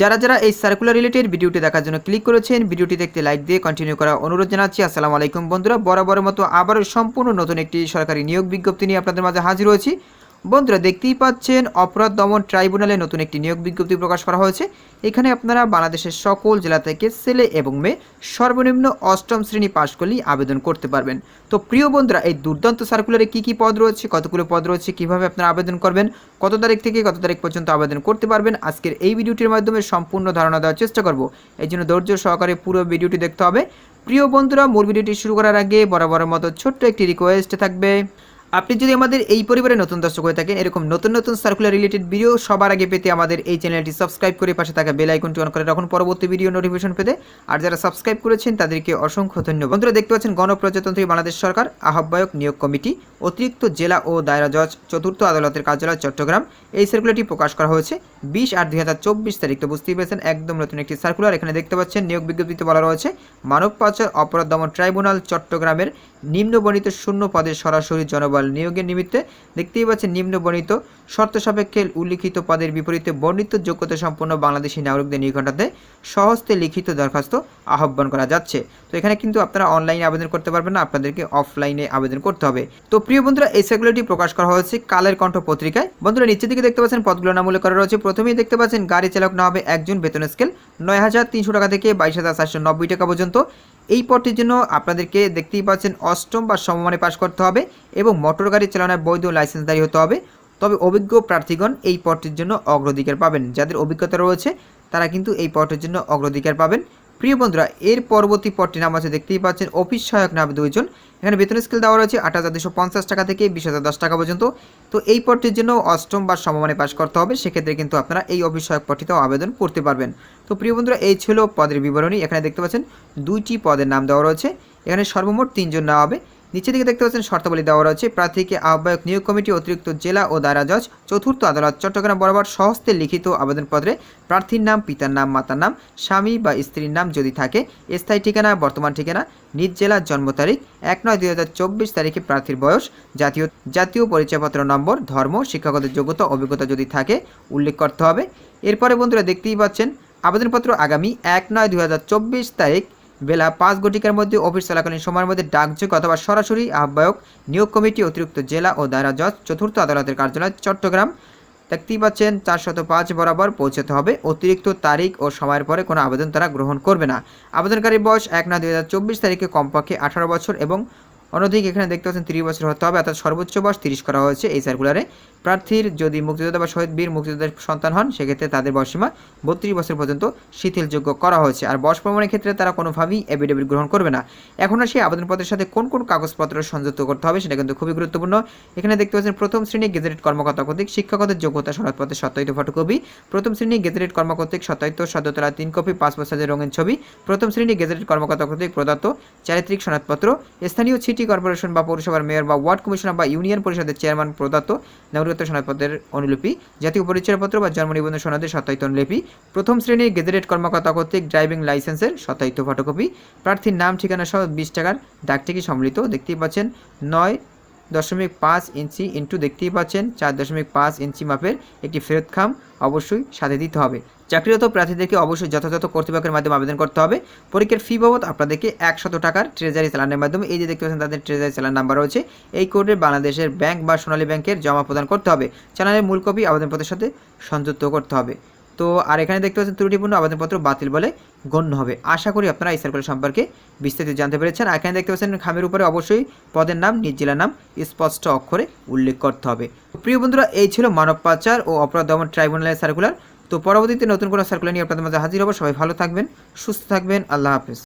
যারা যারা এই সার্কুলার রিলেটেড ভিডিওটি দেখার জন্য ক্লিক করেছেন ভিডিওটি দেখতে লাইক দিয়ে কন্টিনিউ করার অনুরোধ জানাচ্ছি। আসসালামু আলাইকুম বন্ধুরা, বরাবরের মতো আবারও সম্পূর্ণ নতুন একটি সরকারি নিয়োগ বিজ্ঞপ্তি নিয়ে আপনাদের মাঝে হাজির হয়েছি। বন্ধুরা, দেখতেই পাচ্ছেন, অপরাধ দমন ট্রাইব্যুনালে নতুন একটি নিয়োগ বিজ্ঞপ্তি প্রকাশ করা হয়েছে। এখানে আপনারা বাংলাদেশের সকল জেলা থেকে ছেলে এবং মেয়ে সর্বনিম্ন অষ্টম শ্রেণি পাশ করলেই আবেদন করতে পারবেন। তো প্রিয় বন্ধুরা, এই দুর্দান্ত সার্কুলারে কী কী পদ রয়েছে, কতগুলো পদ রয়েছে, কীভাবে আপনারা আবেদন করবেন, কত তারিখ থেকে কত তারিখ পর্যন্ত আবেদন করতে পারবেন, আজকের এই ভিডিওটির মাধ্যমে সম্পূর্ণ ধারণা দেওয়ার চেষ্টা করব। এই জন্য ধৈর্য সহকারে পুরো ভিডিওটি দেখতে হবে। প্রিয় বন্ধুরা, মূল ভিডিওটি শুরু করার আগে বরাবরের মতো ছোট্ট একটি রিকোয়েস্ট থাকবে। আপনি যদি আমাদের এই পরিবারে নতুন দর্শক হয়ে থাকেন, এরকম নতুন নতুন সার্কুলার রিলেটেড ভিডিও সবার আগে পেতে আমাদের এই চ্যানেলটি সাবস্ক্রাইব করে পাশে থাকা বেল আইকনটি অন করে রাখুন। পরবর্তী ভিডিও নোটিফিকেশন পেতে আর যারা সাবস্ক্রাইব করেছেন, তাদেরকে অসংখ্য ধন্যবাদ। বন্ধুরা, দেখতে পাচ্ছেন গণপ্রজাতন্ত্রী বাংলাদেশ সরকার, আহ্বায়ক নিয়োগ কমিটি, অতিরিক্ত জেলা ও দায়রা জজ, চতুর্থ আদালতের কার্যালয়, চট্টগ্রাম। এই সার্কুলারটি প্রকাশ করা হয়েছে বিশ আট দুই হাজার চব্বিশ তারিখ। তো বুঝতেই পেরেছেন, একদম নতুন একটি সার্কুলার এখানে দেখতে পাচ্ছেন, নিয়োগ বিজ্ঞপ্তিতে বলা রয়েছে, মানব পাচার অপরাধ দমন ট্রাইব্যুনাল, চট্টগ্রামের নিম্নবর্ণিত শূন্য পদে সরাসরি জনবল নিয়োগের নিমিত্তে দেখতেই পাচ্ছেন নিম্নবর্ণিত শর্ত সাপেক্ষে উল্লিখিত পদের বিপরীতে বর্ণিত যোগ্যতা সম্পন্ন বাংলাদেশি নাগরিকদের নিকটাতে সহস্তে লিখিত দরখাস্ত আহ্বান করা যাচ্ছে। তো এখানে কিন্তু আপনারা অনলাইনে আবেদন করতে পারবেন না, আপনাদেরকে অফলাইনে আবেদন করতে হবে। তো প্রিয় বন্ধুরা, এই সার্কুলারটি প্রকাশ করা হয়েছে কালের কণ্ঠ পত্রিকায়। বন্ধুরা, নিচের দিকে দেখতে পাচ্ছেন পদগুলো নাম উল্লেখ করা রয়েছে। প্রথমেই দেখতে পাচ্ছেন, গাড়ি চালক না হবে একজন বেতন স্কেল নয় হাজার তিনশো টাকা থেকে বাইশ হাজার চারশো নব্বই টাকা পর্যন্ত। এই পদটির জন্য আপনাদেরকে দেখতেই পাচ্ছেন অষ্টম বা সমমানে পাশ করতে হবে এবং মোটর গাড়ি চালানোর বৈধ দাঁড়িয়ে হতে হবে। তবে অভিজ্ঞ প্রার্থীগণ এই পদটির জন্য অগ্রাধিকার পাবেন। যাদের অভিজ্ঞতা রয়েছে, তারা কিন্তু এই পদটির জন্য অগ্রাধিকার পাবেন। প্রিয় বন্ধুরা, এর পরবর্তী পদটির নাম আছে, দেখতেই পাচ্ছেন, অফিস সহায়ক নামে দুইজন। এখানে বেতন স্কেল দেওয়া রয়েছে আট হাজার দুশো পঞ্চাশ টাকা থেকে বিশ হাজার দশ টাকা পর্যন্ত। তো এই পদটির জন্য অষ্টম বা সমমানে পাশ করতে হবে, সেক্ষেত্রে কিন্তু আপনারা এই অফিস সহায়ক পদটিতেও আবেদন করতে পারবেন। তো প্রিয় বন্ধুরা, এই ছিল পদের বিবরণী। এখানে দেখতে পাচ্ছেন, দুইটি পদের নাম দেওয়া রয়েছে। এখানে সর্বমোট তিনজন নেওয়া হবে। নিচে দিকে দেখতে পাচ্ছেন শর্তাবলী দেওয়া রয়েছে। প্রার্থীকে আহ্বায়ক নিয়োগ কমিটি, অতিরিক্ত জেলা ও দায়রা জজ, চতুর্থ আদালত, চট্টগ্রাম বরাবর সহস্তে লিখিত আবেদনপত্রে প্রার্থীর নাম, পিতার নাম, মাতার নাম, স্বামী বা স্ত্রীর নাম যদি থাকে, স্থায়ী ঠিকানা, বর্তমান ঠিকানা, নিজ জেলার জন্ম তারিখ, এক নয় দুই হাজার চব্বিশ তারিখে প্রার্থীর বয়স, জাতীয় জাতীয় পরিচয়পত্র নম্বর, ধর্ম, শিক্ষাগত যোগ্যতা, অভিজ্ঞতা যদি থাকে, উল্লেখ করতে হবে। এরপরে বন্ধুরা দেখতেই পাচ্ছেন, আবেদনপত্র আগামী এক নয় দুই তারিখ বেলা পাঁচ ঘটিকার মধ্যে অফিস চলাকালীন সময়ের মধ্যে ডাকযোগ অথবা সরাসরি আহ্বায়ক নিয়োগ কমিটি, অতিরিক্ত জেলা ও দায়রা জজ, চতুর্থ আদালতের কার্যালয়, চট্টগ্রাম। দেখতেই পাচ্ছেন চারশত পাঁচ বরাবর পৌঁছাতে হবে। অতিরিক্ত তারিখ ও সময়ের পরে কোনো আবেদন তারা গ্রহণ করবে না। আবেদনকারীর বয়স এক না দুই হাজার চব্বিশ তারিখে কমপক্ষে আঠারো বছর এবং অনধিক এখানে দেখতে পাচ্ছেন তিরিশ বছর হতে হবে অর্থাৎ সর্বোচ্চ বয়স তিরিশ করা হয়েছে এই সার্কুলারে প্রার্থীর যদি মুক্তিযোদ্ধা বা শহীদ বীর মুক্তিযোদ্ধার সন্তান হন, সেক্ষেত্রে তাদের বয়সীমা বত্রিশ বছর পর্যন্ত শিথিলযোগ্য করা হয়েছে। আর বয়স প্রমাণের ক্ষেত্রে তারা কোনোভাবেই এফিডেভিট গ্রহণ করবে না। এখন আর সেই আবেদনপত্রের সাথে কোন কোন কাগজপত্র সংযুক্ত করতে হবে সেটা কিন্তু খুবই গুরুত্বপূর্ণ। এখানে দেখতে পাচ্ছেন প্রথম শ্রেণি গেজেটেড কর্মকর্তা কর্তৃক শিক্ষকদের যোগ্যতা সনদপত্রের সত্যায়িত ফটোকপি প্রথম শ্রেণি গেজেটেড কর্মকর্তৃক সত্যায়িত সদ্যতলা তিন কপি পাসপোর্ট সাইজের রঙিন ছবি, প্রথম শ্রেণি গেজেটেড কর্মকর্তা কর্তৃক প্রদত্ত চারিত্রিক সনদপত্র, স্থানীয় সিটি কর্পোরেশন বা পৌরসভার মেয়র বা ওয়ার্ড কমিশনার বা ইউনিয়ন পরিষদের চেয়ারম্যান প্রদত্ত নাগরিকত্ব সনদপত্রের অনুলিপি, জাতীয় পরিচয়পত্র বা জন্ম নিবন্ধন সনদের সত্যায়িত অনুলিপি, প্রথম শ্রেণির গেজেটেড কর্মকর্তা কর্তৃক ড্রাইভিং লাইসেন্সের সত্যায়িত ফটোকপি, প্রার্থীর নাম, ঠিকানা সহ বিশ টাকার ডাকটিকি সম্মিলিত দেখতেই পাচ্ছেন নয় দশমিক পাঁচ ইঞ্চি ইন্টু দেখতেই পাচ্ছেন চার দশমিক পাঁচ ইঞ্চি মাপের একটি ফেরত খাম অবশ্যই সাথে দিতে হবে। চাকরিরত প্রার্থীদেরকে অবশ্যই যথাযথ কর্তৃপক্ষের মাধ্যমে আবেদন করতে হবে। পরীক্ষার ফি বাবদ আপনাদেরকে একশত টাকার ট্রেজারি চালানের মাধ্যমে, এই যে দেখতে পাচ্ছেন তাদের ট্রেজারি চালান নাম্বার রয়েছে, এই কোডে বাংলাদেশের ব্যাংক বা সোনালী ব্যাংকের জমা প্রদান করতে হবে। চালানের মূল কপি আবেদনপত্রের সাথে সংযুক্ত করতে হবে। তো, আর এখানে দেখতে পাচ্ছেন ত্রুটিপূর্ণ আবেদনপত্র বাতিল বলে গণ্য হবে। আশা করি আপনারা এই সার্কুলার সম্পর্কে বিস্তারিত জানতে পেরেছেন। আর এখানে দেখতে পাচ্ছেন খামের উপরে অবশ্যই পদের নাম, নিজ জেলার নাম, স্পষ্ট অক্ষরে উল্লেখ করতে হবে। প্রিয় বন্ধুরা, এই ছিল মানব পাচার ও অপরাধ দমন ট্রাইব্যুনালের সার্কুলার তো পরবর্তীতে নতুন কোনো সার্কুলার নিয়ে আপনাদের মাঝে হাজির হব। সবাই ভালো থাকবেন, সুস্থ থাকবেন, আল্লাহ হাফেজ।